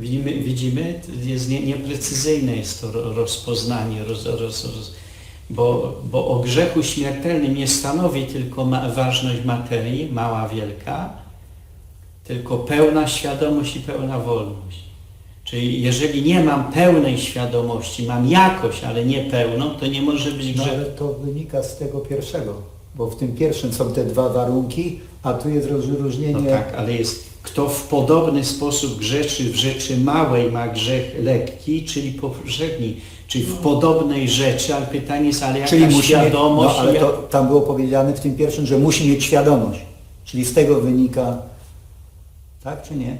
Widzimy, widzimy jest nie, nieprecyzyjne jest to ro- rozpoznanie, roz, roz, roz, bo, bo o grzechu śmiertelnym nie stanowi tylko ma, ważność materii, mała, wielka, tylko pełna świadomość i pełna wolność. Czyli jeżeli nie mam pełnej świadomości, mam jakość, ale nie pełną, to nie może być No grzech. ale to wynika z tego pierwszego, bo w tym pierwszym są te dwa warunki, a tu jest rozróżnienie. No tak, ale jest kto w podobny sposób grzeczy w rzeczy małej ma grzech lekki, czyli powszedni, czyli w podobnej rzeczy, ale pytanie jest, ale jaka Czyli musi mieć, świadomość, no, ale jak- to, tam było powiedziane w tym pierwszym, że musi mieć świadomość. Czyli z tego wynika, tak czy nie?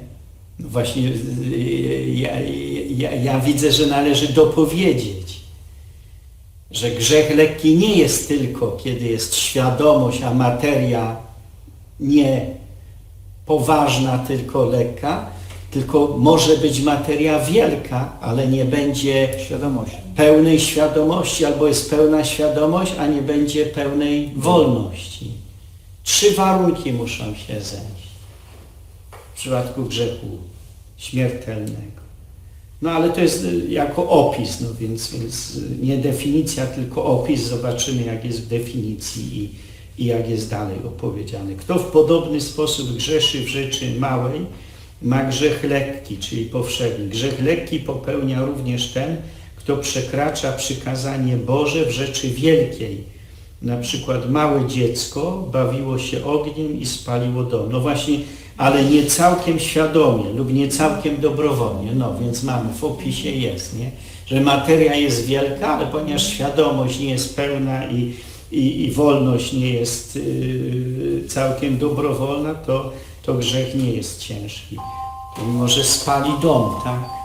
No Właśnie y, ja, ja, ja widzę, że należy dopowiedzieć, że grzech lekki nie jest tylko, kiedy jest świadomość, a materia nie poważna, tylko lekka, tylko może być materia wielka, ale nie będzie Świadomość. pełnej świadomości, albo jest pełna świadomość, a nie będzie pełnej wolności. Trzy warunki muszą się zejść w przypadku grzechu śmiertelnego. No ale to jest y, jako opis, no więc, więc y, nie definicja, tylko opis. Zobaczymy jak jest w definicji i, i jak jest dalej opowiedziane. Kto w podobny sposób grzeszy w rzeczy małej, ma grzech lekki, czyli powszedni. Grzech lekki popełnia również ten, kto przekracza przykazanie Boże w rzeczy wielkiej. Na przykład małe dziecko bawiło się ogniem i spaliło dom. No właśnie, ale nie całkiem świadomie lub nie całkiem dobrowolnie. No więc mamy, w opisie jest, nie? że materia jest wielka, ale ponieważ świadomość nie jest pełna i, i, i wolność nie jest yy, całkiem dobrowolna, to, to grzech nie jest ciężki. To Mimo, że spali dom, tak?